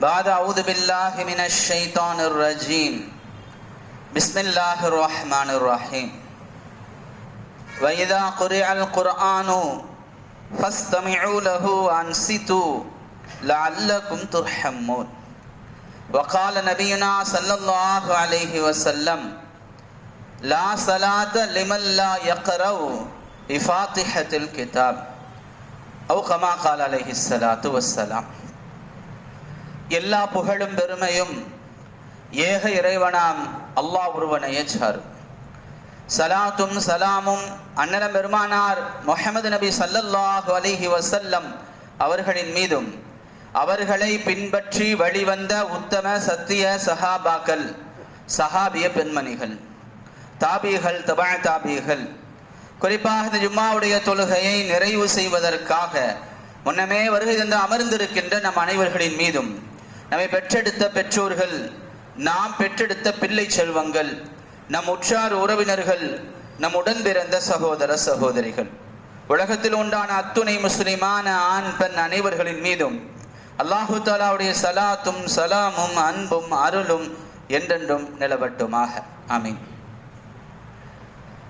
بعد أعوذ بالله من الشيطان الرجيم. بسم الله الرحمن الرحيم. وإذا قرئ القرآن فاستمعوا له وأنصتوا لعلكم ترحمون. وقال نبينا صلى الله عليه وسلم لا صلاة لمن لا يقرأ بفاتحة الكتاب. أو كما قال عليه الصلاة والسلام. எல்லா புகழும் பெருமையும் ஏக இறைவனாம் அல்லாஹ் ஒருவனையே சாரும் சலாத்தும் சலாமும் அண்ணலம் பெருமானார் முஹம்மது நபி சல்லல்லாஹு அலிஹி வசல்லம் அவர்களின் மீதும் அவர்களை பின்பற்றி வழிவந்த உத்தம சத்திய சஹாபாக்கள் சஹாபிய பெண்மணிகள் தாபிகள் தபா தாபிகள் குறிப்பாக இந்த ஜும்மாவுடைய தொழுகையை நிறைவு செய்வதற்காக முன்னமே வருகை தந்து அமர்ந்திருக்கின்ற நம் அனைவர்களின் மீதும் நம்மை பெற்றெடுத்த பெற்றோர்கள் நாம் பெற்றெடுத்த பிள்ளை செல்வங்கள் நம் உற்றார் உறவினர்கள் நம் உடன் பிறந்த சகோதர சகோதரிகள். உலகத்தில் உண்டான அத்துணை முஸ்லிமான ஆண் பெண் அனைவர்களின் மீதும் அல்லாஹு தாலாவுடைய சலாத்தும் சலாமும் அன்பும் அருளும் என்றென்றும் நிலவட்டுமாக. ஆமீன்.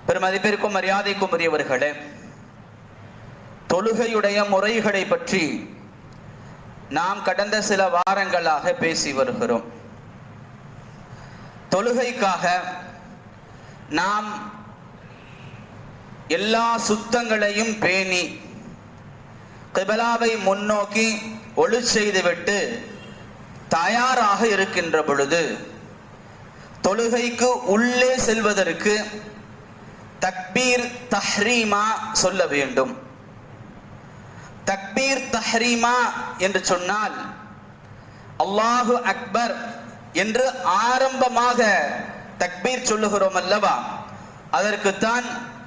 பெருமதிப்பிற்கும் மரியாதைக்கும் உரியவர்களே தொழுகையுடைய முறைகளை பற்றி நாம் கடந்த சில வாரங்களாக பேசி வருகிறோம். தொழுகைக்காக நாம் எல்லா சுத்தங்களையும் பேணி கிபலாவை முன்னோக்கி ஒளி செய்துவிட்டு தயாராக இருக்கின்ற பொழுது தொழுகைக்கு உள்ளே செல்வதற்கு தக்பீர் தஹ்ரீமா சொல்ல வேண்டும். தக்பீர் தஹ்ரீமா என்று சொன்னால் அல்லாஹு அக்பர் என்று ஆரம்பமாக தக்பீர் சொல்லுகிறோம் அல்லவா? அதற்குத்தான்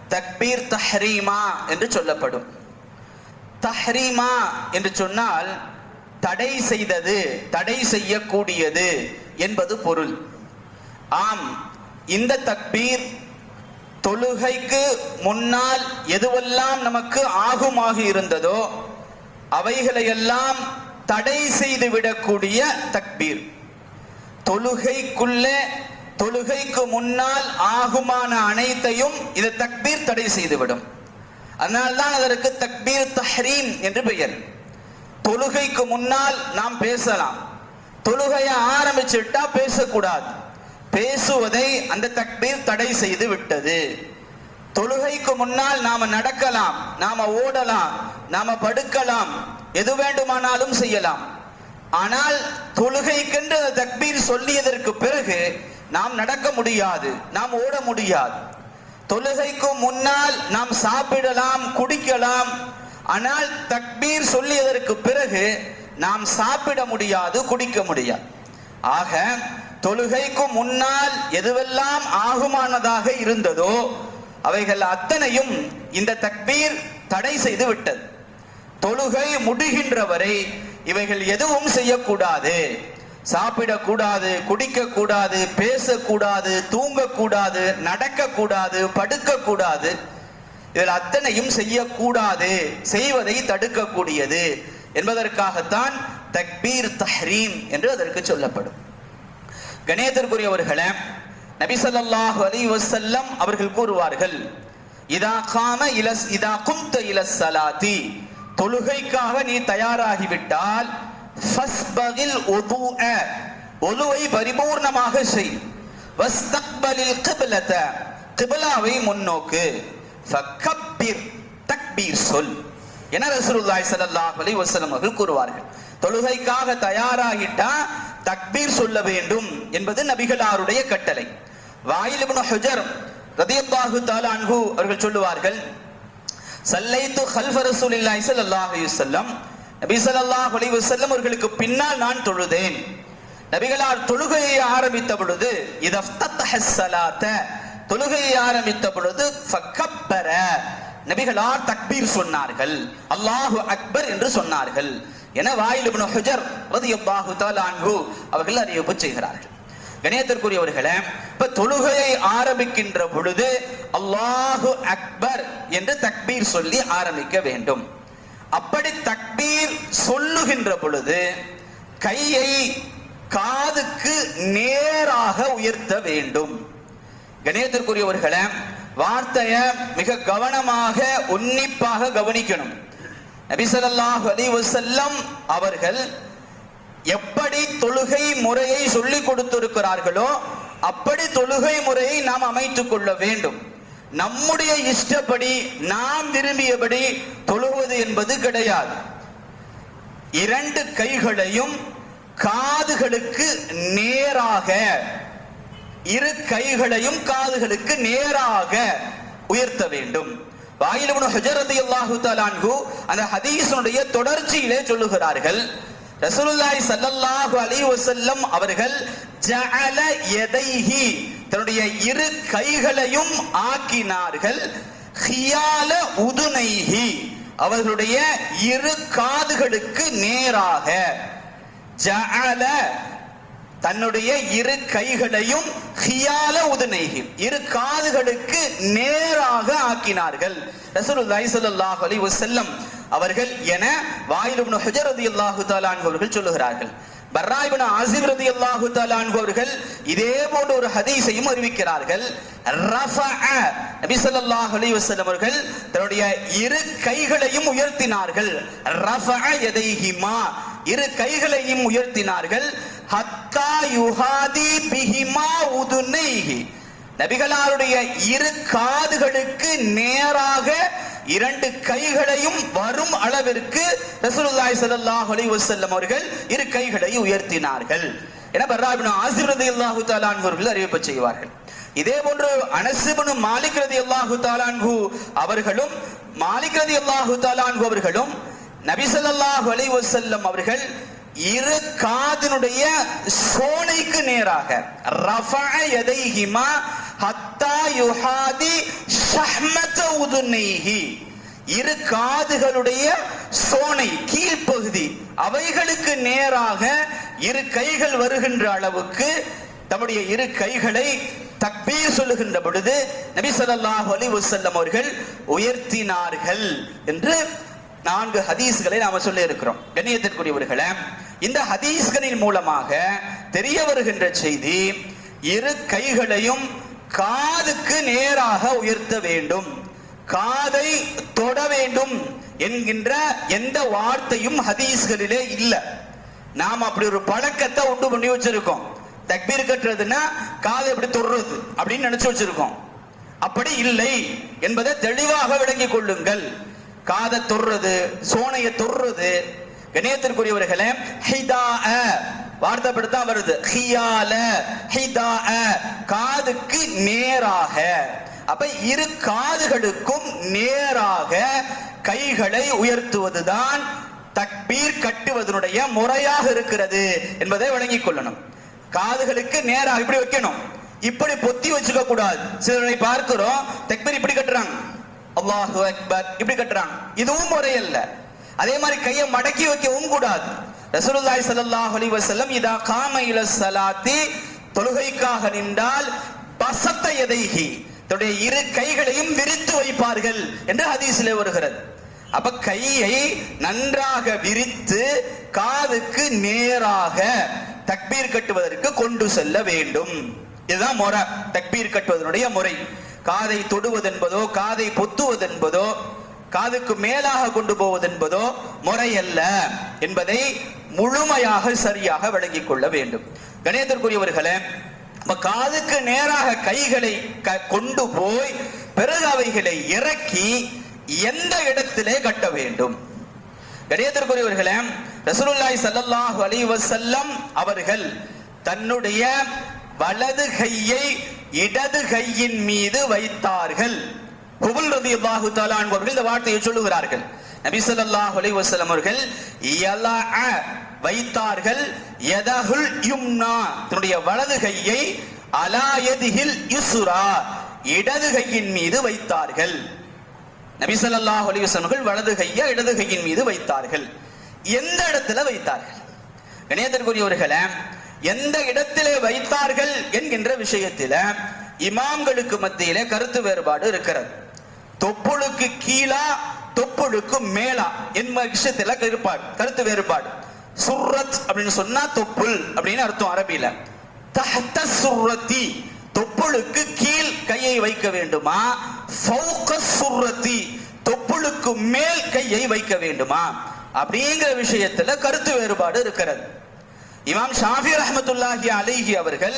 தக்பீர் தஹ்ரீமா என்று சொல்லப்படும். தஹ்ரீமா என்று சொன்னால் தடை செய்தது தடை செய்யக்கூடியது என்பது பொருள். ஆம் இந்த தக்பீர் தொழுகைக்கு முன்னால் எதுவெல்லாம் நமக்கு ஆகுமாக இருந்ததோ அவைகளையெல்லாம் தடை செய்து விடக்கூடிய தக்பீர். தொழுகைக்குள்ளே தொழுகைக்கு முன்னால் ஆகுமான அனைத்தையும் இது தக்பீர் தடை செய்துவிடும் அதனால்தான் அதற்கு தக்பீர் தஹ்ரீம் என்று பெயர். தொழுகைக்கு முன்னால் நாம் பேசலாம். தொழுகையை ஆரம்பிச்சுட்டா பேசக்கூடாது. பேசுவதை அந்த தக்பீர் தடை செய்து விட்டது. தொழுகைக்கு முன்னால் நாம நடக்கலாம் நாம ஓடலாம் நாம படுக்கலாம் எது வேண்டுமானாலும் செய்யலாம். ஆனால் தொழுகைக்கென்று அந்த தக்பீர் சொல்லியதற்கு பிறகு நாம் நடக்க முடியாது நாம் ஓட முடியாது. தொழுகைக்கு முன்னால் நாம் சாப்பிடலாம் குடிக்கலாம் ஆனால் தக்பீர் சொல்லியதற்கு பிறகு நாம் சாப்பிட முடியாது குடிக்க முடியாது. ஆக தொழுகைக்கு முன்னால் எதுவெல்லாம் ஆகுமானதாக இருந்ததோ அவைகள் அத்தனையும் இந்த தக்பீர் தடை செய்து விட்டது. தொழுகை முடிகின்ற வரை இவைகள் எதுவும் செய்யக்கூடாது. சாப்பிடக்கூடாது குடிக்கக்கூடாது பேசக்கூடாது தூங்கக்கூடாது நடக்கக்கூடாது படுக்கக்கூடாது. இதில் அத்தனையும் செய்யக்கூடாது செய்வதை தடுக்கக்கூடியது என்பதற்காகத்தான் தக்பீர் தஹ்ரீம் என்று அதற்கு சொல்லப்படும். கணேதற்குரியவர்களே நபி அலி வசல்லம் அவர்கள் கூறுவார்கள் இதா காம இலஸ் இதா குந்த இலஸ் தொழுகைக்காக நீ தயாராகிவிட்டால் ஃபஸ்பகில் உதுஅ. ஒலுவை பரிபூர்ணமாக செய். வஸ்தக்பலில் கிபிலத. கிபிலாவை முன்னோக்கு. ஃபக்கப்பிர் தக்பீர் சொல். என ரசூலுல்லாஹி ஸல்லல்லாஹு அலைஹி வஸல்லம் அவர்கள் கூறுவார்கள். தொழுகைக்காக தயாராகிட்டா தக்பீர் சொல்ல வேண்டும் என்பது நபிகளாருடைய கட்டளை. வாயில் ஹுஜர் ரதியல்லாஹு தாலா அன்ஹு அவர்கள் சொல்லுவார்கள் சல்லைத்து ஹல்ஃப ரசூலில்லாஹி ஸல்லல்லாஹு அலைஹி வஸல்லம். நபி ஸல்லல்லாஹு அலைஹி வஸல்லம் அவர்களுக்கு பின்னால் நான் தொழுதேன். நபிகளார் தொழுகையை ஆரம்பித்த பொழுது இதஃப்தத்தஹ தொழுகையை ஆரம்பித்த பொழுது ஃபக்கப்பர. நபிகளார் தக்பீர் சொன்னார்கள் அல்லாஹு அக்பர் என்று சொன்னார்கள். என வாயில் இப்னு ஹுஜர் ரலியல்லாஹு தஆலா அன்ஹு அவர்கள் அறிவிப்பு செய்கிறார்கள். கணேத்திற்குரியவர்களே இப்ப தொழுகையை ஆரம்பிக்கின்ற பொழுது அல்லாஹு அக்பர் என்று தக்பீர் சொல்லி ஆரம்பிக்க வேண்டும். அப்படி தக்பீர் சொல்லுகின்ற பொழுது கையை காதுக்கு நேராக உயர்த்த வேண்டும். கணேத்திற்குரியவர்களே வார்த்தைய மிக கவனமாக உன்னிப்பாக கவனிக்கணும். நபிசல்லாஹ் அலி வசல்லம் அவர்கள் எப்படி தொழுகை முறையை சொல்லி கொடுத்திருக்கிறார்களோ அப்படி தொழுகை முறையை நாம் அமைத்துக் கொள்ள வேண்டும். நம்முடைய இஷ்டப்படி நாம் விரும்பியபடி தொழுவது என்பது கிடையாது. இரண்டு கைகளையும் காதுகளுக்கு நேராக இரு கைகளையும் காதுகளுக்கு நேராக உயர்த்த வேண்டும். வாயிலுபுன ஹஜரதி அல்லாஹு தலான்கு அந்த ஹதீஸனுடைய தொடர்ச்சியிலே சொல்லுகிறார்கள். ரசூலுல்லாஹி ஸல்லல்லாஹு அலைஹி வஸல்லம் அவர்கள் ஜஅல யதைஹி தன்னுடைய இரு கைகளையும் ஆக்கினார்கள். ஹியால உதுனைஹி அவர்களுடைய இரு காதுகளுக்கு நேராக. ஜஅல தன்னுடைய இரு கைகளையும் ஹியால உதுனைஹி இரு காதுகளுக்கு நேராக ஆக்கினார்கள். ரசூலுல்லாஹி ஸல்லல்லாஹு அலைஹி வஸல்லம் அவர்கள் என வாயில் இப்னு ஹுஜர் ரலியல்லாஹு தஆலா அவர்கள் சொல்லுகிறார்கள். பர்ரா இப்னு ஆசிப் ரலியல்லாஹு தஆலா அவர்கள் இதே போன்ற ஒரு ஹதீஸையும் அறிவிக்கிறார்கள். ரஃபஅ நபி ஸல்லல்லாஹு அலைஹி வஸல்லம் அவர்கள் தன்னுடைய இரு கைகளையும் உயர்த்தினார்கள். ரஃபஅ யதைஹிமா இரு கைகளையும் உயர்த்தினார்கள். ஹத்தா யுஹாதி பிஹிமா உதுனைஹி. நபிகளாருடைய இரு காதுகளுக்கு நேராக இரண்டு கைகளையும் வரும் அளவிற்கு ரசூலுல்லாஹி ஸல்லல்லாஹு அலைஹி வஸல்லம் அவர்கள் இரு கைகளை உயர்த்தினார்கள். என பர்ராபின் ஆசிப் ரதியல்லாஹு தஆலா அன்ஹு அவர்கள் அறிவிப்பு செய்வார்கள். இதே போன்று அனஸ் மாலிக் ரதி அல்லாஹு அன்ஹு அவர்களும் மாலிக் ரதி அல்லாஹு அன்ஹு அவர்களும் நபி ஸல்லல்லாஹு அலைஹி வஸல்லம் அவர்கள் இரு காதினுடைய சோனைக்கு நேராக. ரஃபஅ ஹத்தா யுஹாதி ஷஹ்மத உதுனைஹி இரு காதுகளுடைய சோனை கீழ்ப்பகுதி அவைகளுக்கு நேராக இரு கைகள் வருகின்ற அளவுக்கு தம்முடைய இரு கைகளை தக்பீர் சொல்லுகின்ற பொழுது நபி சொல்லாஹ் அலி வசல்லம் அவர்கள் உயர்த்தினார்கள் என்று நான்கு ஹதீஸ்களை நாம சொல்லி இருக்கிறோம் கண்ணியத்திற்குரியவர்களே இந்த ஹதீஸ்களின் மூலமாக தெரிய வருகின்ற செய்தி இரு கைகளையும் காதுக்கு நேராக உயர்த்த வேண்டும் காதை தொட வேண்டும் என்கின்ற எந்த வார்த்தையும் ஹதீஸ்களிலே இல்லை. நாம் அப்படி ஒரு பழக்கத்தை உண்டு பண்ணி வச்சிருக்கோம். தக்பீர் கட்டுறதுன்னா காதை எப்படி தொடுறது அப்படின்னு நினைச்சு வச்சிருக்கோம். அப்படி இல்லை என்பதை தெளிவாக விளங்கிக் கொள்ளுங்கள். காதை தொடுறது சோனையை தொடுறது கணியத்திற்குரியவர்களே ஹிதா வார்த்தைப்படுத்தா வருது. ஹியால ஹிதா காதுக்கு நேராக. அப்ப இரு காதுகளுக்கும் நேராக கைகளை உயர்த்துவதுதான் தக்பீர் கட்டுவதனுடைய முறையாக இருக்கிறது என்பதை விளங்கிக் கொள்ளணும். காதுகளுக்கு நேராக இப்படி வைக்கணும். இப்படி பொத்தி வச்சுக்க கூடாது. சிலரை பார்க்கிறோம் தக்பீர் இப்படி கட்டுறாங்க. அல்லாஹு அக்பர் இப்படி கட்டுறாங்க. இதுவும் முறையல்ல. அதே மாதிரி கையை மடக்கி வைக்கவும் கூடாது. ரசூலுல்லாஹி ஸல்லல்லாஹு அலைஹி வஸல்லம் இதா காம இல ஸலாத்தி தொழுகைக்காக நின்றால் பசத்த எதைஹி தன்னுடைய இரு கைகளையும் விரித்து வைப்பார்கள் என்று ஹதீஸிலே வருகிறது. அப்ப கையை நன்றாக விரித்து காதுக்கு நேராக தக்பீர் கட்டுவதற்கு கொண்டு செல்ல வேண்டும். இதுதான் முறை. தக்பீர் கட்டுவதனுடைய முறை. காதை தொடுவதென்பதோ காதை பொத்துவதென்பதோ காதுக்கு மேலாக கொண்டு போவதென்பதோ முறையல்ல என்பதை முழுமையாக சரியாக விளங்கிக் கொள்ள வேண்டும். கணேதற்குரியவர்களே நம்ம காதுக்கு நேராக கைகளை க- கொண்டு போய் பிறகு அவைகளை இறக்கி எந்த இடத்திலே கட்ட வேண்டும்? கணியத்திற்குரியவர்களே ரசூலுல்லாஹி ஸல்லல்லாஹு அலைஹி வஸல்லம் அவர்கள் தன்னுடைய வலது கையை இடது கையின் மீது வைத்தார்கள். குபுல் ரலியல்லாஹு அல்லாஹு அன்ஹு அவர்கள் இந்த வார்த்தையை சொல்லுகிறார்கள். நபி ஸல்லல்லாஹு அலைஹி வஸல்லம் அவர்கள் வைத்தார்கள் யதஹுல் யும்னா தன்னுடைய வலது கையை அலாயதிகில் இசுரா இடது கையின் மீது வைத்தார்கள். நபி அலி அலைஹி வலது கையை இடது கையின் மீது வைத்தார்கள். எந்த இடத்துல வைத்தார்கள்? கணேதற்குரியவர்களே எந்த இடத்திலே வைத்தார்கள் என்கின்ற விஷயத்தில இமாம்களுக்கு மத்தியிலே கருத்து வேறுபாடு இருக்கிறது. தொப்புளுக்கு கீழா தொப்புளுக்கு மேலா என்ப விஷயத்துல கருப்பாடு கருத்து வேறுபாடு. சுர்ரத் அப்படின்னு சொன்னா தொப்புள் அப்படின்னு அர்த்தம் அரபியில. தஹ்த சுர்ரத்தி தொப்புளுக்கு கீழ் கையை வைக்க வேண்டுமா? ஃபௌக சுர்ரத்தி தொப்புளுக்கு மேல் கையை வைக்க வேண்டுமா? அப்படிங்கிற விஷயத்துல கருத்து வேறுபாடு இருக்கிறது. இமாம் ஷாஃபி ரஹமத்துல்லாஹி அலைஹி அவர்கள்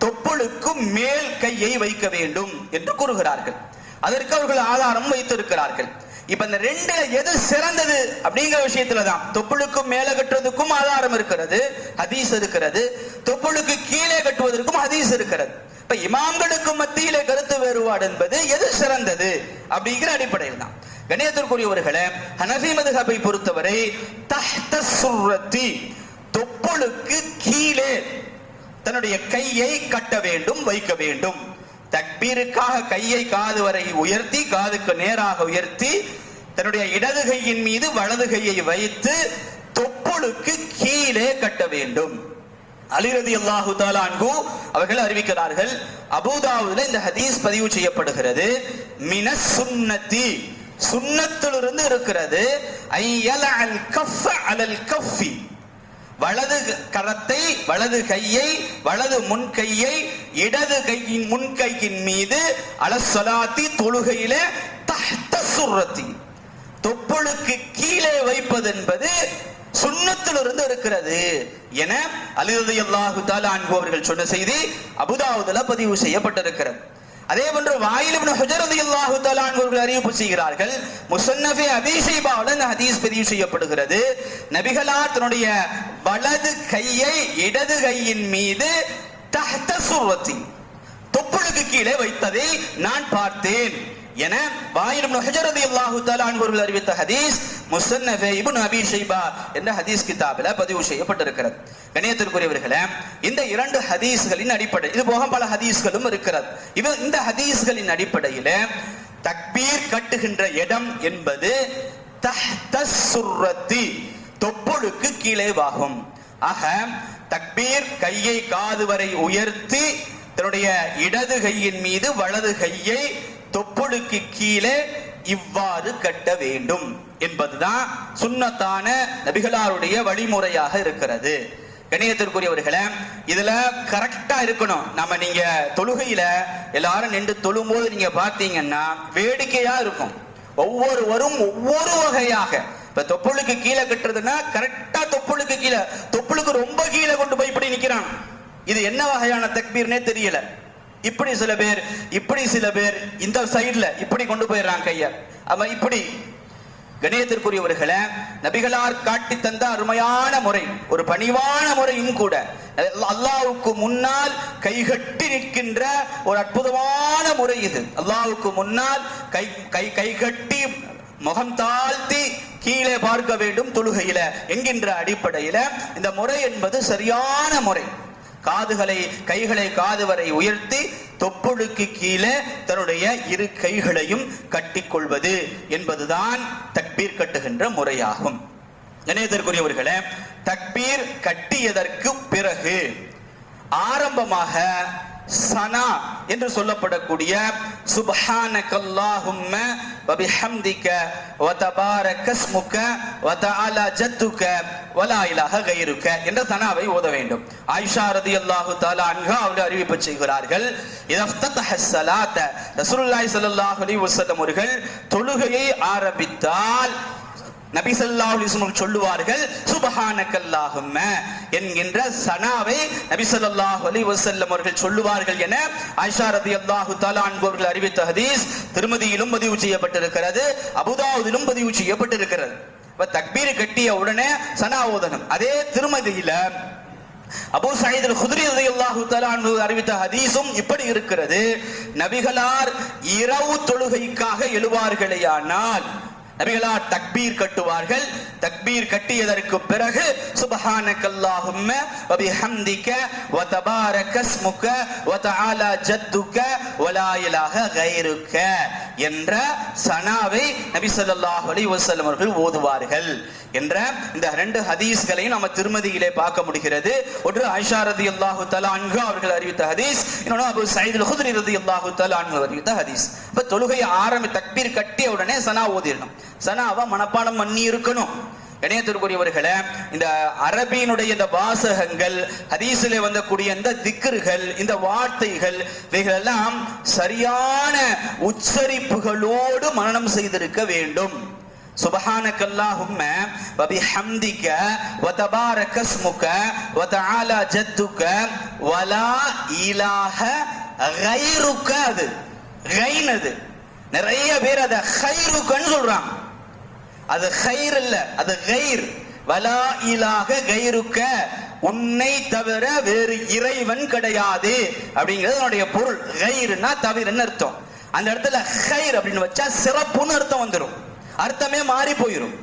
தொப்புளுக்கு மேல் கையை வைக்க வேண்டும் என்று கூறுகிறார்கள். அதற்கு அவர்கள் ஆதாரம் வைத்திருக்கிறார்கள். இப்ப இந்த ரெண்டுல எது சிறந்தது அப்படிங்கிற விஷயத்துல தான் தொப்புளுக்கும் மேல கட்டுவதற்கும் ஆதாரம் இருக்கிறது ஹதீஸ் இருக்கிறது. தொப்புளுக்கு கீழே கட்டுவதற்கும் ஹதீஸ் இருக்கிறது. இப்ப இமாம்களுக்கும் மத்தியிலே கருத்து வேறுபாடு என்பது எது சிறந்தது அப்படிங்கிற அடிப்படையில் தான். கணேசத்திற்குரியவர்களே ஹனஃபி மதுஹபை பொறுத்தவரை தஹ்த சுரத்தி தொப்புளுக்கு கீழே தன்னுடைய கையை கட்ட வேண்டும் வைக்க வேண்டும். தக்பீருக்காக கையை காது வரை உயர்த்தி காதுக்கு நேராக உயர்த்தி தன்னுடைய இடது கையின் மீது வலது கையை வைத்து தொப்புளுக்கு கீழே கட்ட வேண்டும். அலிரதி அல்லாஹு தாலான்கு அவர்கள் அறிவிக்கிறார்கள் அபுதாவுல இந்த ஹதீஸ் பதிவு செய்யப்படுகிறது மின சுன்னதி சுன்னத்திலிருந்து இருக்கிறது ஐயல அல் கஃப் அலல் கஃபி. வலது கரத்தை வலது கையை வலது முன் கையை இடது கையின் முன் கையின் மீது அலசலாத்தி தொழுகையிலே தஹ்த சுர்ரத்தி. தொப்புளுக்கு கீழே வைப்பது என்பது சுண்ணத்திலிருந்து இருக்கிறது என அலிரதி அல்லாஹு தாலா அவர்கள் சொன்ன செய்தி அபுதாவுதுல பதிவு செய்யப்பட்டிருக்கிறது. அதே போன்று வாயில் இப்னு ஹுஜர் ரலியல்லாஹு தஆலா அவர்கள் அறிவிப்பு செய்கிறார்கள் முஸன்னஃபி அபீ ஷைபாவுல இந்த ஹதீஸ் பதிவு செய்யப்படுகிறது. நபிகளா தன்னுடைய வலது கையை இடது கையின் மீது தஹ்த சுர்வத்தி தொப்புளுக்கு கீழே வைத்ததை நான் பார்த்தேன். என பாயிரம் ஹஜரதி அல்லாஹு தாலான்பொருள் அறிவித்த ஹதீஸ் முசன்னஃபே இபுன் அபி ஷைபா என்ற ஹதீஸ் கிதாபில பதிவு செய்யப்பட்டிருக்கிறது. கணியத்திற்குரியவர்களே இந்த இரண்டு ஹதீஸ்களின் அடிப்படை இது போக பல ஹதீஸ்களும் இருக்கிறது. இவ இந்த ஹதீஸ்களின் அடிப்படையில தக்பீர் கட்டுகின்ற இடம் என்பது தஹ்த சுர்ரத்தி தொப்புளுக்கு கீழே வாகும் ஆக தக்பீர் கையை காது வரை உயர்த்தி தன்னுடைய இடது கையின் மீது வலது கையை தொப்புளுக்கு கீழே இவ்வாறு கட்ட வேண்டும் என்பதுதான் சுண்ணத்தான நபிகளாருடைய வழிமுறையாக இருக்கிறது. கணியத்திற்குரியவர்களே இதுல கரெக்டா இருக்கணும். நம்ம நீங்க தொழுகையில எல்லாரும் நின்று தொழும்போது நீங்க பாத்தீங்கன்னா வேடிக்கையா இருக்கும். ஒவ்வொருவரும் ஒவ்வொரு வகையாக. இப்ப தொப்புளுக்கு கீழே கட்டுறதுன்னா கரெக்டா தொப்புளுக்கு கீழே. தொப்புளுக்கு ரொம்ப கீழே கொண்டு போய் இப்படி நிக்கிறான். இது என்ன வகையான தக்பீர்னே தெரியல. இப்படி சில பேர் இப்படி சில பேர் இந்த சைடில் இப்படி கொண்டு போயிடுறாங்க கையை அவன் இப்படி. கணேயத்திற்குரியவர்களை நபிகளார் காட்டி தந்த அருமையான முறை ஒரு பணிவான முறையும் கூட அல்லாவுக்கு முன்னால் கைகட்டி நிற்கின்ற ஒரு அற்புதமான முறை இது. அல்லாவுக்கு முன்னால் கை கை கைகட்டி முகம் தாழ்த்தி கீழே பார்க்க வேண்டும் தொழுகையில என்கின்ற அடிப்படையில இந்த முறை என்பது சரியான முறை. காதுகளை கைகளை காது வரை உயர்த்தி தொப்புளுக்கு கீழே தன்னுடைய இரு கைகளையும் கட்டிக்கொள்வது என்பதுதான் தக்பீர் கட்டுகின்ற முறையாகும். கணேதற்குரியவர்களே தக்பீர் கட்டியதற்கு பிறகு ஆரம்பமாக சனா என்று சொல்லப்படக்கூடிய சுபஹானகல்லாஹும்ம வபிஹம்திக வதபாரகஸ்முக வதஆலா ஜத்துக வலா இலாஹ கைருக்க என்ற தனாவை ஓத வேண்டும். ஆயிஷா ரதியல்லாஹு தஆலா அன்ஹா அவர்கள் அறிவிப்பு செய்கிறார்கள் இதஃப்தஹ ஸலாத்த. ரசூலுல்லாஹி ஸல்லல்லாஹு அலைஹி வஸல்லம் அவர்கள் தொழுகையை ஆரம்பித்தால் நபி சொல்லுவார்கள் சுபஹானக்கல்லாகும் என்கின்ற சனாவை நபிசல்லாஹு அலி வசல்லம் அவர்கள் சொல்லுவார்கள் என அயஷாரதி அல்லாஹு தலா அன்பவர்கள் அறிவித்த ஹதீஸ் திருமதியிலும் பதிவு செய்யப்பட்டிருக்கிறது அபுதாவுதிலும் பதிவு செய்யப்பட்டிருக்கிறது. இப்ப தக்பீர் கட்டிய உடனே சனா ஓதனம். அதே திருமதியில அபு சயீத் குதிரி அல்லாஹு ரலியல்லாஹு அறிவித்த ஹதீஸும் இப்படி இருக்கிறது நபிகளார் இரவு தொழுகைக்காக எழுவார்களேயானால் நபிகளார் தக்பீர் கட்டுவார்கள். தக்பீர் கட்டியதற்கு பிறகு சுபஹானக்கல்லாஹும்ம வபிஹம்திக வதபாரகஸ்முக வதஆலா ஸ்முக ஜத்துக வ இலாஹ கைருக்க என்ற சனாவை நபி ஸல்லல்லாஹு அலைஹி வஸல்லம் அவர்கள் ஓதுவார்கள் என்ற இந்த ரெண்டு ஹதீஸ்களையும் நம்ம திருமதியிலே பார்க்க முடிகிறது. ஒன்று ஆயிஷா ரதியல்லாஹு தஆலா அன்ஹு அவர்கள் அறிவித்த ஹதீஸ் இன்னொன்று அபூ சயீத் அல் குத்ரி ரதியல்லாஹு தஆலா அன்ஹு அறிவித்த ஹதீஸ். இப்ப தொழுகை ஆரம்பி தக்பீர் கட்டிய உடனே சனா ஓதிடணும். சனாவை மனப்பாடம் பண்ணி இருக்கணும் இணையத்திற்குரியவர்களே இந்த அரபியினுடைய இந்த வாசகங்கள் ஹதீஸிலே வந்தக்கூடிய இந்த திக்ருகள் இந்த வார்த்தைகள் இவைகள் எல்லாம் சரியான உச்சரிப்புகளோடு மனனம் செய்திருக்க வேண்டும் سبحانك اللهم وبحمدك وتبارك اسمك وتعالى جدك ولا إله غيرك அது கைன் அது நிறைய பேர் அதை ஹைருக்கன்னு சொல்றாங்க அது ஹைர் இல்ல அது கயிர் வலா இலாக கைருக்க உன்னை தவிர வேறு இறைவன் கிடையாது. அப்படிங்கிறது அதனுடைய பொருள். கைர்னா தவிரன்னு அர்த்தம். அந்த இடத்துல ஹைர் அப்படின்னு வச்சா சிறப்புன்னு அர்த்தம் வந்துடும் அர்த்தமே மாறி போயிடும்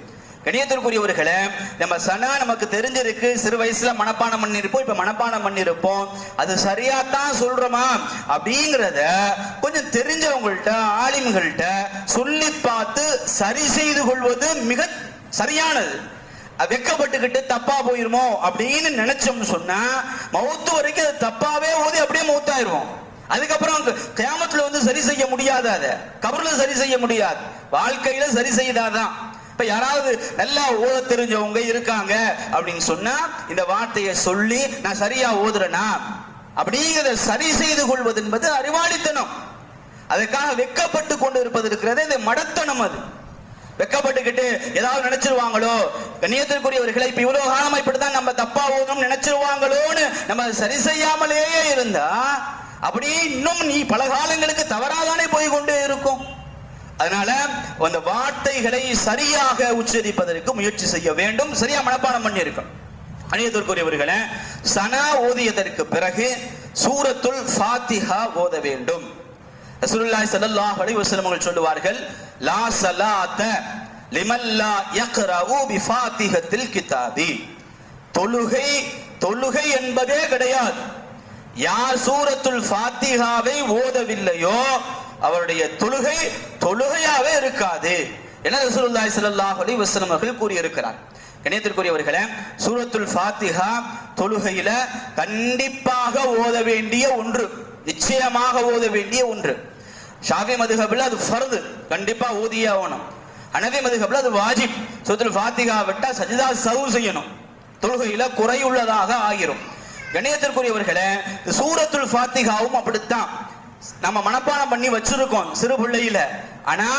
கணியத்திற்குரியவர்களே நம்ம சனா நமக்கு தெரிஞ்சிருக்கு சிறு வயசுல மனப்பாடம் பண்ணிருப்போம் இப்ப மனப்பாடம் பண்ணிருப்போம். அது சரியா தான் சொல்றோமா? அப்படிங்கிறத கொஞ்சம் தெரிஞ்சவங்கள்ட்ட ஆலிம்கள்ட்ட சொல்லி பார்த்து சரி செய்து கொள்வது மிக சரியானது. வெக்கப்பட்டுக்கிட்டு தப்பா போயிருமோ அப்படின்னு நினைச்சோம்னு சொன்னா மௌத்து வரைக்கும் அது தப்பாவே ஓதி அப்படியே மௌத்தாயிருவோம் அதுக்கப்புறம் கியாமத்துல வந்து சரி செய்ய முடியாது அதை. கபர்ல சரி செய்ய முடியாது. வாழ்க்கையில சரி செய்தாதான். இப்ப யாராவது நல்லா ஓத தெரிஞ்சவங்க இருக்காங்க அப்படின்னு சொன்னா இந்த வார்த்தையை சொல்லி நான் சரியா ஓதுறேனா? அப்படிங்கிறத சரி செய்து கொள்வது என்பது அறிவாளித்தனம். அதுக்காக வெக்கப்பட்டு கொண்டு இருப்பது இருக்கிறது இந்த மடத்தனம் அது. வெக்கப்பட்டுக்கிட்டு ஏதாவது நினைச்சிருவாங்களோ கண்ணியத்திற்குரியவர்களை இப்ப இவ்வளவு காலமா இப்படிதான் நம்ம தப்பா ஓதணும் நினைச்சிருவாங்களோன்னு நம்ம சரி செய்யாமலேயே இருந்தா அப்படியே இன்னும் நீ பல காலங்களுக்கு தவறாதானே போய் கொண்டே இருக்கும். அதனால அந்த வார்த்தைகளை சரியாக உச்சரிப்பதற்கு முயற்சி செய்ய வேண்டும். சரியா மனப்பாடம் பண்ணி இருக்கணும் அணியத்திற்குரியவர்களே சனா ஓதியதற்கு பிறகு சூரத்துல் ஃபாத்திஹா ஓத வேண்டும். ரசூலுல்லாஹி ஸல்லல்லாஹு அலைஹி வஸல்லம் அவர்கள் சொல்லுவார்கள் லா ஸலாத லிமன் லா பி ஃபாத்திகத்தில் கிதாபி. தொழுகை தொழுகை என்பதே கிடையாது. யார் சூரத்துல் ஃபாத்திஹாவை ஓதவில்லையோ அவருடைய தொழுகை தொழுகையாவே இருக்காது என ரசூலுல்லாஹி ஸல்லல்லாஹு அலைஹி வஸல்லம் அவர்கள் கூறியிருக்கிறார். கணியத்திற்குரியவர்களே சூரத்துல் ஃபாத்திஹா தொழுகையில கண்டிப்பாக ஓத வேண்டிய ஒன்று நிச்சயமாக ஓத வேண்டிய ஒன்று. ஷாஃபி மதுஹபில் அது ஃபர்து கண்டிப்பா ஓதியே ஆகணும். அனவி மதுஹபில் அது வாஜிப். சூரத்துல் ஃபாத்திஹா விட்டா சஜிதா சவு செய்யணும். தொழுகையில குறையுள்ளதாக ஆகிரும். கணியத்திற்குரியவர்களே சூரத்துல் ஃபாத்திகாவும் அப்படித்தான். நம்ம மனப்பாடம் பண்ணி வச்சிருக்கோம் சிறு பிள்ளையில. ஆனா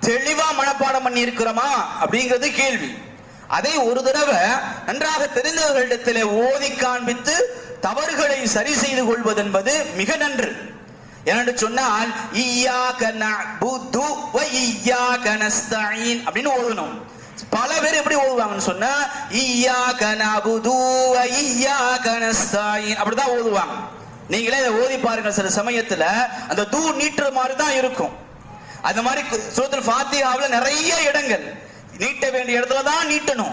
தெளிவா மனப்பாடம் பண்ணி இருக்கிறோமா அப்படிங்கிறது கேள்வி. அதை ஒரு தடவை நன்றாக தெரிந்தவர்களிடத்தில் ஓதி காண்பித்து தவறுகளை சரி செய்து கொள்வது என்பது மிக நன்று. என்று சொன்னால் ஈயாக நஅ்புது வ ஈயாக நஸ்தஈன் அப்படின்னு ஓதணும். பல பேர் எப்படி ஓதுவாங்கன்னு சொன்னா ஈயாக நஅ்புது வ ஈயாக நஸ்தஈன் அப்படிதான் ஓதுவாங்க. நீங்களே இதை ஓதி பாருங்க சில சமயத்துல. அந்த தூ நீட்டுற மாதிரி தான் இருக்கும். அந்த மாதிரி சூரத்துல் ஃபாத்தியாவில் நிறைய இடங்கள். நீட்ட வேண்டிய இடத்துல தான் நீட்டணும்.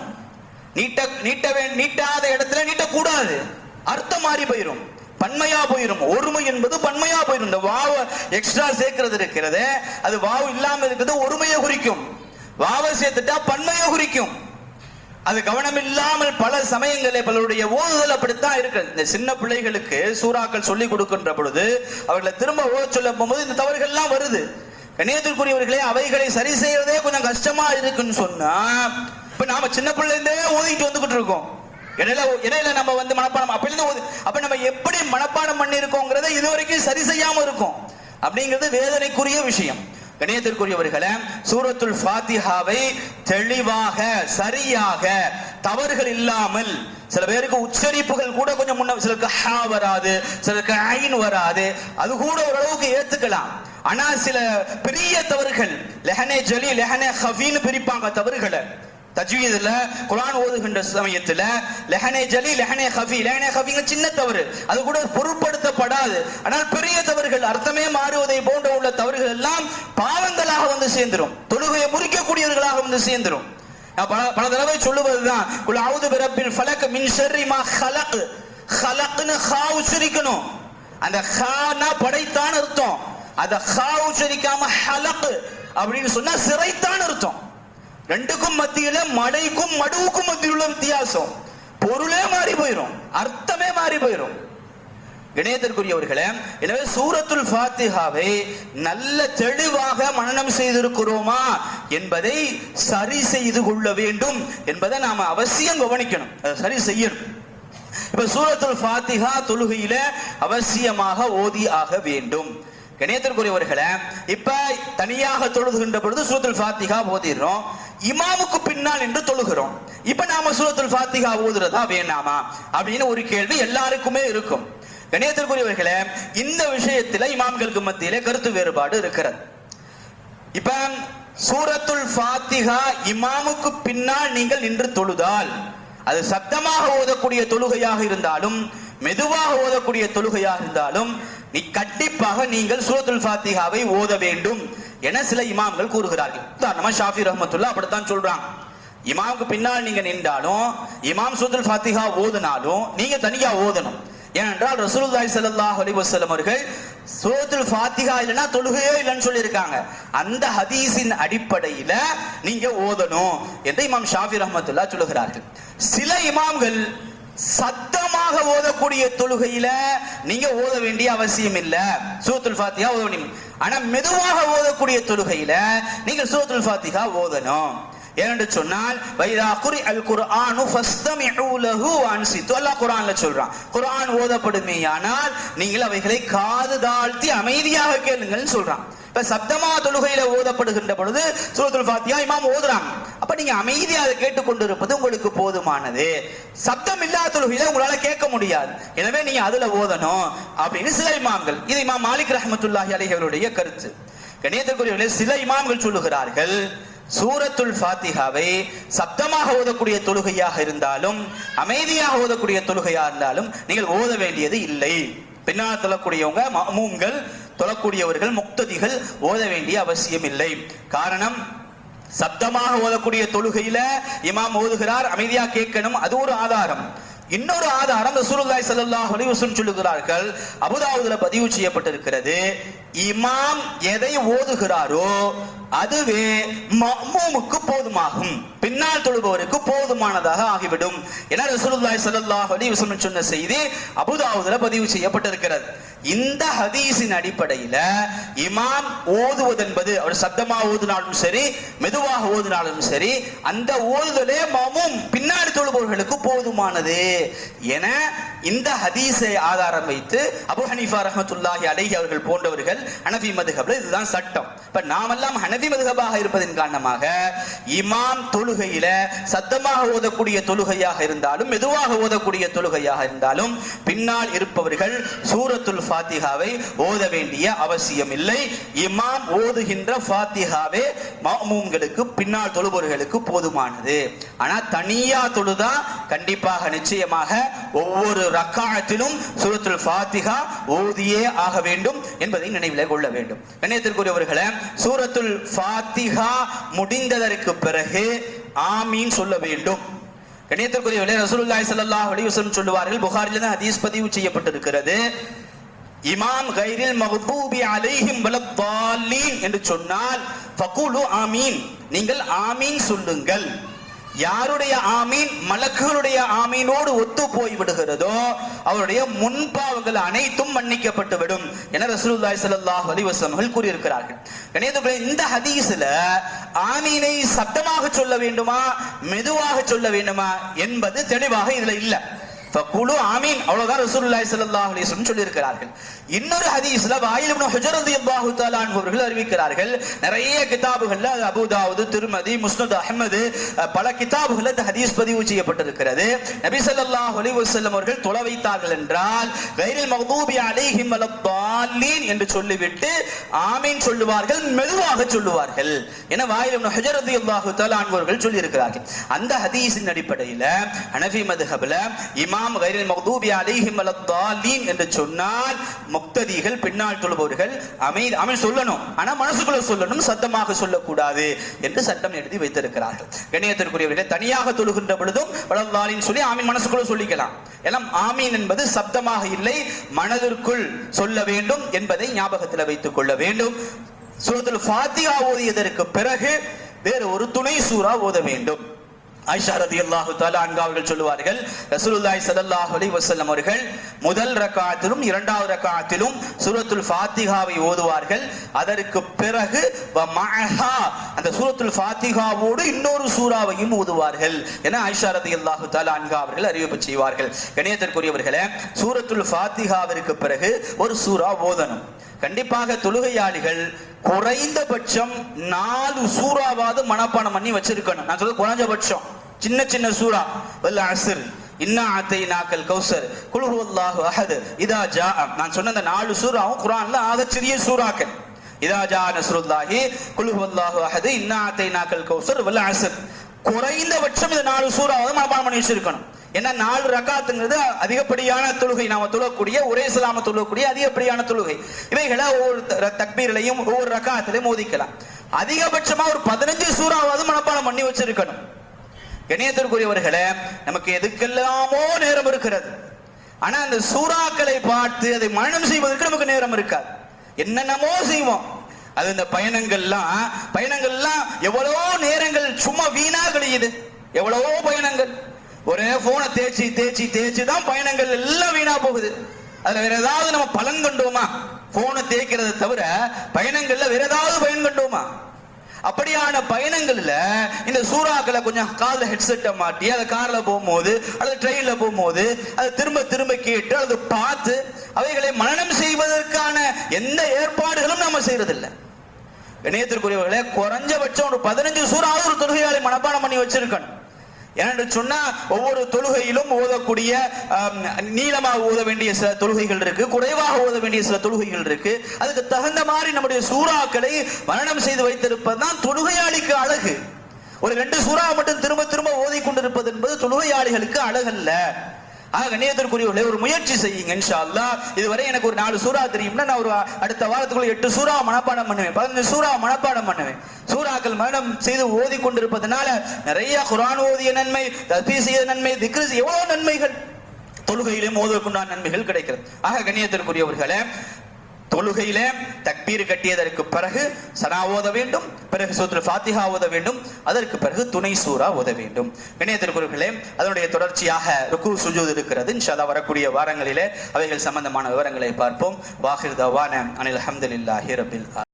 நீட்ட நீட்ட வே- நீட்டாத இடத்துல நீட்டக்கூடாது. அர்த்தம் மாறி போயிடும் பன்மையா போயிரும். ஒருமை என்பது பன்மையா போயிடும் இந்த வாவ எக்ஸ்ட்ரா சேர்க்கிறது இருக்கிறது. அது வாவு இல்லாம இருக்கிறது ஒருமையை குறிக்கும். வாவை சேர்த்துட்டா பன்மையை குறிக்கும். அது கவனம் இல்லாமல் பல சமயங்களில் பலருடைய ஓதுதல் அப்படித்தான் இருக்கு. இந்த சின்ன பிள்ளைகளுக்கு சூறாக்கள் சொல்லி கொடுக்கின்ற பொழுது அவர்களை திரும்ப ஓத சொல்ல போகும்போது இந்த தவறுகள்லாம் வருது. கணியத்திற்குரியவர்களே அவைகளை சரி செய்யறதே கொஞ்சம் கஷ்டமா இருக்குன்னு சொன்னா இப்ப நாம சின்ன பிள்ளைந்தே ஓதிட்டு வந்துகிட்டு இருக்கோம். இடையில இடையில நம்ம வந்து மனப்பாடம் அப்படி இருந்து அப்ப நம்ம எப்படி மனப்பாடம் பண்ணி இருக்கோங்கிறத இது வரைக்கும் சரி செய்யாம இருக்கோம். அப்படிங்கிறது வேதனைக்குரிய விஷயம். கணியத்திற்குரியவர்களே சூரத்துல் ஃபாத்திஹாவை தெளிவாக சரியாக தவறுகள் இல்லாமல் சில பேருக்கு உச்சரிப்புகள் கூட கொஞ்சம் முன்ன சிலருக்கு ஹா வராது சிலருக்கு ஐன் வராது அது கூட ஓரளவுக்கு ஏத்துக்கலாம். ஆனா சில பெரிய தவறுகள் லெஹனே ஜலி லெஹனே ஹஃபின்னு பிரிப்பாங்க தவறுகளை. தஜ்வீதுல குரான் ஓதுகின்ற சமயத்துல லெஹனே ஜலி லெஹனே ஹஃபி லெஹனே ஹஃபிங்க சின்ன தவறு. அது கூட பொருட்படுத்தப்படாது. ஆனால் பெரிய தவறுகள் அர்த்தமே மாறுவதை போன்ற உள்ள தவறுகள் எல்லாம் பாவங்களாக வந்து சேர்ந்துரும். தொழுகையை முறிக்கக்கூடியவர்களாக வந்து சேர்ந்துரும். பல பல தடவை சொல்லுவதுதான் குல் அவுது பிறப்பின் ஃபலக் மின் ஷர்ரி மா ஹலக். ஹலக்னு ஹா உச்சரிக்கணும் அந்த ஹானா படைத்தான் அர்த்தம். அந்த ஹா உச்சரிக்காம ஹலக் அப்படின்னு சொன்னா சிறைத்தான் அர்த்தம். ரெண்டுக்கும் மத்தியில மடைக்கும் மடுவுக்கும் மத்தியில் உள்ள வித்தியாசம். பொருளே மாறி போயிடும் அர்த்தமே மாறி போயிடும் இணையத்திற்குரியவர்களே எனவே சூரத்துல் ஃபாத்திஹாவை நல்ல தெளிவாக மனநம் செய்திருக்கிறோமா என்பதை சரி செய்து கொள்ள வேண்டும் என்பதை நாம அவசியம் கவனிக்கணும். அதை சரி செய்யணும். இப்ப சூரத்துல் ஃபாத்திஹா தொழுகையில அவசியமாக ஓதி ஆக வேண்டும். இணையத்திற்குரியவர்களே இப்ப தனியாக தொழுதுகின்ற பொழுது சூரத்துல் ஃபாத்திஹா ஓதிடுறோம். இமாமுக்கு பின்னால் என்று தொழுகிறோம். இப்ப நாம சூரத்துல் ஃபாத்திகா ஓதுறதா வேணாமா அப்படின்னு ஒரு கேள்வி எல்லாருக்குமே இருக்கும். கணியத்திற்குரியவர்களே இந்த விஷயத்துல இமாம்களுக்கு மத்தியில கருத்து வேறுபாடு இருக்கிறது. இப்ப சூரத்துல் ஃபாத்திகா இமாமுக்கு பின்னால் நீங்கள் நின்று தொழுதால் அது சத்தமாக ஓதக்கூடிய தொழுகையாக இருந்தாலும் மெதுவாக ஓதக்கூடிய தொழுகையாக இருந்தாலும் நீ கண்டிப்பாக நீங்கள் சூரத்துல் ஃபாத்திகாவை ஓத வேண்டும். என சில இமாம்கள் கூறுகிறார்கள். உதாரணமா ஷாஃபி ரஹமத்துல்லா அப்படித்தான் சொல்றாங்க. இமாமுக்கு பின்னால் நீங்க நின்றாலும் இமாம் சூரத்துல் ஃபாத்திஹா ஓதுனாலும் நீங்க தனியா ஓதணும். ஏனென்றால் ரசூலுல்லாஹி ஸல்லல்லாஹு அலைஹி வஸல்லம் அவர்கள் சூரத்துல் ஃபாத்திஹா இல்லைன்னா தொழுகையே இல்லைன்னு சொல்லியிருக்காங்க. அந்த ஹதீஸின் அடிப்படையில நீங்க ஓதணும் என்று இமாம் ஷாஃபி ரஹமத்துல்லா சொல்லுகிறார்கள். சில இமாம்கள் சத்தமாக ஓதக்கூடிய தொழுகையில நீங்க ஓத வேண்டிய அவசியம் இல்ல. சூத்துல் ஃபாத்திஹா ஓத வேண்டிய ஆனா மெதுவாக ஓதக்கூடிய தொழுகையில நீங்கள் சூத்துல் பாத்திகா ஓதணும். ஏனென்று சொன்னால் வைதா குரி அல் குர்ஆனு ஃபஸ்தமிஉ லஹு அன்சித்து அல்லாஹ் குர்ஆன்ல சொல்றான். குர்ஆன் ஓதப்படுமேயானால் நீங்கள் அவைகளை காது தாழ்த்தி அமைதியாக கேளுங்கள்னு சொல்றான். இப்ப சப்தமா தொழுகையில ஓதப்படுகின்ற பொழுது சூரத்துல் பாத்தியா இமாம் ஓதுறாங்க அப்ப நீங்க அமைதியாக அதை கேட்டுக்கொண்டிருப்பது உங்களுக்கு போதுமானது. சப்தம் இல்லாத தொழுகையில உங்களால கேட்க முடியாது. எனவே நீங்க அதுல ஓதணும் அப்படின்னு சில இமாம்கள் இது இமாம் மாலிக் ரஹமத்துல்லாஹி அலிஹருடைய கருத்து. கணியத்திற்குரியவர்களே சில இமாம்கள் சொல்லுகிறார்கள் சூரத்துல் ஃபாத்திஹாவை சப்தமாக ஓதக்கூடிய தொழுகையாக இருந்தாலும் அமைதியாக ஓதக்கூடிய தொழுகையாக இருந்தாலும் நீங்கள் ஓத வேண்டியது இல்லை. பின்னால் தொழக்கூடியவங்க மூங்கள் தொழக்கூடியவர்கள் முக்ததிகள் ஓத வேண்டிய அவசியம் இல்லை. காரணம் சப்தமாக ஓதக்கூடிய தொழுகையில இமாம் ஓதுகிறார் அமைதியா கேட்கணும் அது ஒரு ஆதாரம். இன்னொரு ஆதாரம் ரசூலுல்லாஹி ஸல்லல்லாஹு அலைஹி வஸல்லம் சொல்லுகிறார்கள் அபுதாவுதுல பதிவு செய்யப்பட்டிருக்கிறது இமாம் எதை ஓதுகிறாரோ அதுவே மஅமூமுக்கு போதுமாகும். பின்னால் தொழுபவருக்கு போதுமானதாக ஆகிவிடும். என ரசூலுல்லாஹி ஸல்லல்லாஹு அலைஹி வஸல்லம் சொன்ன செய்தி அபுதாவுதுல பதிவு செய்யப்பட்டிருக்கிறது. இந்த ஹதீஸின் அடிப்படையில இமாம் ஓதுவதென்பது அவர் சத்தமா ஓதுனாலும் சரி மெதுவாக ஓதுனாலும் சரி அந்த ஓதுதலே மமும் பின்னாடி தொழுபவர்களுக்கு போதுமானது. என இந்த ஹதீஸை ஆதாரம் வைத்து அபு ஹனீஃபா ரஹமத்துல்லாஹி அலைஹி அவர்கள் போன்றவர்கள் ஹனஃபி மதுகப்ல இதுதான் சட்டம். இப்ப நாமெல்லாம் ஹனஃபி மதுகபாக இருப்பதன் காரணமாக இமாம் தொழு தொழுகையில சத்தமாக ஓதக்கூடிய தொழுகையாக இருந்தாலும் மெதுவாக ஓதக்கூடிய தொழுகையாக இருந்தாலும் பின்னால் இருப்பவர்கள் சூரத்துல் ஃபாத்திகாவை ஓத வேண்டிய அவசியம் இல்லை இமாம் ஓதுகின்ற ஃபாத்திகாவே மஅமூம்களுக்கு பின்னால் தொழுபவர்களுக்கு போதுமானது. ஆனா தனியா தொழுதா கண்டிப்பாக நிச்சயமாக ஒவ்வொரு ரக்காலத்திலும் சூரத்துல் ஃபாத்திகா ஓதியே ஆக வேண்டும் என்பதை நினைவில் கொள்ள வேண்டும். கண்ணியத்திற்குரியவர்களே சூரத்துல் ஃபாத்திகா முடிந்ததற்கு பிறகு ஆமீன் சொல்ல வேண்டும். கண்ணியத்திற்குரியவர்களே ரசூலுல்லாஹி ஸல்லல்லாஹு அலைஹி வஸல்லம் சொல்லுவார்கள் புகாரில தான் ஹதீஸ் பதிவு செய்யப்பட்டிருக்கிறது. இமாம் கைரில் மஹ்பூபி அலைஹிம் வலத்தாலீன் என்று சொன்னால் ஃபகுலு ஆமீன். நீங்கள் ஆமீன் சொல்லுங்கள். யாருடைய ஆமீன் மலக்குகளுடைய ஆமீனோடு ஒத்து போய் விடுகிறதோ அவருடைய முன்பாவங்கள் அனைத்தும் மன்னிக்கப்பட்டு விடும் என ரசூலுல்லாஹி ஸல்லல்லாஹு அலைஹி வஸல்லம் கூறியிருக்கிறார்கள். கணியத்துக்குரிய இந்த ஹதீஸ்ல ஆமீனை சத்தமாக சொல்ல வேண்டுமா மெதுவாக சொல்ல வேண்டுமா என்பது தெளிவாக இதுல இல்லை. ஃபகுலு ஆமீன். அவ்வளவுதான் ரசூலுல்லாஹி ஸல்லல்லாஹு அலைஹி வஸல்லம் சொல்லி இருக்கிறார்கள் இன்னொரு ஹதீஸ்ல வாயில் இப்னு ஹுஜர் ரலியல்லாஹு தஆலா அன்ஹு அவர்கள் அறிவிக்கிறார்கள். நிறைய கிதாபுகள்ல அபூ தாவூத் திருமதி முஸ்னத் அஹ்மது பல கிதாபுகள்ல இந்த ஹதீஸ் பதிவு செய்யப்பட்டிருக்கிறது. நபி ஸல்லல்லாஹு அலைஹி வஸல்லம் அவர்கள் தொலை வைத்தார்கள் என்றால் கைரில் மக்தூபி அலைஹிம் வலத்தாலீன் என்று சொல்லிவிட்டு ஆமீன் சொல்லுவார்கள் மெதுவாக சொல்லுவார்கள். என வாயில் இப்னு ஹுஜர் ரலியல்லாஹு தஆலா அன்ஹு அவர்கள் சொல்லி இருக்கிறார்கள் அந்த ஹதீஸின் அடிப்படையில் ஹனஃபி மதுஹப்ல இமாம் நாம் கைரில் மக்தூபி அலைஹிம் வலத்தாலீன் என்று சொன்னால் முக்ததிகள் பின்னால் தொழுபவர்கள் அமை அவன் சொல்லணும். ஆனால் மனசுக்குள்ள சொல்லணும் சத்தமாக சொல்லக்கூடாது என்று சட்டம் எழுதி வைத்திருக்கிறார்கள். கணியத்திற்குரியவர்களை தனியாக தொழுகின்ற பொழுதும் வலத்தாலின் சொல்லி ஆமீன் மனசுக்குள்ள சொல்லிக்கலாம். எல்லாம் ஆமீன் என்பது சப்தமாக இல்லை மனதிற்குள் சொல்ல வேண்டும் என்பதை ஞாபகத்தில் வைத்துக் கொள்ள வேண்டும். சுரத்தில் ஃபாத்தியா ஓதியதற்கு பிறகு வேறு ஒரு துணை சூறா ஓத வேண்டும். ஆயிஷா ரலியல்லாஹு தாலா அன்கா அவர்கள் சொல்லுவார்கள் ரசூலுல்லாய் சதல்லாஹ் அலி வசல்லம் அவர்கள் முதல் ரக்காத்திலும் இரண்டாவது ரக்காத்திலும் சூரத்துல் ஃபாத்திகாவை ஓதுவார்கள். அதற்கு பிறகு வ அந்த சூரத்துல் ஃபாத்திகாவோடு இன்னொரு சூறாவையும் ஓதுவார்கள் என ஆயிஷா ரலியல்லாஹு தாலா அன்கா அவர்கள் அறிவிப்பு செய்வார்கள். கணியத்திற்குரியவர்களே சூரத்துல் ஃபாத்திகாவிற்கு பிறகு ஒரு சூரா ஓதணும். கண்டிப்பாக தொழுகையாளிகள் குறைந்தபட்சம் நாலு சூறாவாவது மனப்பாடம் பண்ணி வச்சிருக்கணும். நான் சொல்றது குறைஞ்சபட்சம். சின்ன சின்ன சூறா. வல்ல அசர் இன்னா அத்தை நாக்கல் கௌசர் குல்ஹு அஹது. இதா ஜா நான் சொன்ன அந்த நாலு சூறாவும் குரான்ல ஆகச்சிறிய சூறாக்கள். இதா ஜா நஸ்ருல்லாஹி குல்ஹு அஹது. இன்னா அத்தை நாக்கல் கௌசர். வல்ல அசர் குறைந்தபட்சம் இந்த நாலு சூறாவது மனப்பாடம் பண்ணி வச்சிருக்கணும். ஏன்னா நாலு ரக்காத்துங்கிறது அதிகப்படியான தொழுகை. நாம தொழக்கூடிய ஒரே சலாம தொழக்கூடிய அதிகப்படியான தொழுகை. இவைகளை ஒவ்வொரு தக்பீரிலையும் ஒவ்வொரு ரக்காத்திலையும் மோதிக்கலாம். அதிகபட்சமா ஒரு பதினஞ்சு சூறாவது மனப்பாடம் பண்ணி வச்சிருக்கணும். இணையத்திற்குரியவர்களை நமக்கு எதுக்கெல்லாமோ நேரம் இருக்கிறது. ஆனா அந்த சூறாக்களை பார்த்து அதை மரணம் செய்வதற்கு நமக்கு நேரம் இருக்காது. என்னென்னமோ செய்வோம். அது இந்த பயணங்கள்லாம் பயணங்கள்லாம் எவ்வளவோ நேரங்கள் சும்மா வீணா கழியுது. எவ்வளவோ பயணங்கள். ஒரே போனை தேய்ச்சி தேய்ச்சி தேய்ச்சி தான் பயணங்கள் எல்லாம் வீணா போகுது. அதுல வேற ஏதாவது நம்ம பலன் கண்டோமா? போனை தேய்க்கிறத தவிர பயணங்கள்ல வேற ஏதாவது பயன் கண்டோமா? அப்படியான பயணங்கள்ல இந்த சூறாக்களை கொஞ்சம் காலில் ஹெட்செட்டை மாட்டி அதை கார்ல போகும்போது அல்லது ட்ரெயின்ல போகும்போது அதை திரும்ப திரும்ப கேட்டு அல்லது பார்த்து அவைகளை மனனம் செய்வதற்கான எந்த ஏற்பாடுகளும் நம்ம செய்யறதில்லை இணையத்திற்குரியவர்களே குறைஞ்சபட்சம் ஒரு பதினஞ்சு சூறாவது ஒரு தொழுகையாளி மனப்பாடம் பண்ணி வச்சிருக்கணும். ஏன்னு சொன்னா ஒவ்வொரு தொழுகையிலும் ஓதக்கூடிய நீளமாக ஓத வேண்டிய சில தொழுகைகள் இருக்கு குறைவாக ஓத வேண்டிய சில தொழுகைகள் இருக்கு. அதுக்கு தகுந்த மாதிரி நம்முடைய சூறாக்களை மரணம் செய்து வைத்திருப்பதுதான் தொழுகையாளிக்கு அழகு. ஒரு ரெண்டு சூறா மட்டும் திரும்ப திரும்ப ஓதி கொண்டிருப்பது என்பது தொழுகையாளிகளுக்கு அழகல்ல. ஆக கண்ணியத்திற்குரியவர்களே ஒரு முயற்சி செய்யுங்க இன்ஷா அல்லாஹ் இதுவரை எனக்கு ஒரு நாலு சூறா தெரியும்னா நான் ஒரு அடுத்த வாரத்துக்குள்ள எட்டு சூறா மனப்பாடம் பண்ணுவேன். பதினஞ்சு சூறா மனப்பாடம் பண்ணுவேன். சூறாக்கள் மரணம் செய்து ஓதி கொண்டிருப்பதனால நிறைய குரான் ஓதிய நன்மை தத்தி செய்த நன்மை திக்ரு எவ்வளவு நன்மைகள். தொழுகையிலும் ஓதுவதற்குண்டான நன்மைகள் கிடைக்கிறது. ஆக கண்ணியத்திற்குரியவர்களே தொழுகையில தக்பீர் கட்டியதற்கு பிறகு சனா ஓத வேண்டும் பிறகு சூத்ரு ஃபாத்திஹா ஓத வேண்டும் அதற்கு பிறகு துணை சூரா ஓத வேண்டும். இணையத்திற்குரியவர்களே அதனுடைய தொடர்ச்சியாக ருக்கு சுஜூத் இருக்கிறது. இன்ஷால்லா வரக்கூடிய வாரங்களிலே அவைகள் சம்பந்தமான விவரங்களை பார்ப்போம். வாஹிர் தவான அனில் அஹமதுல்லாஹி ரபில்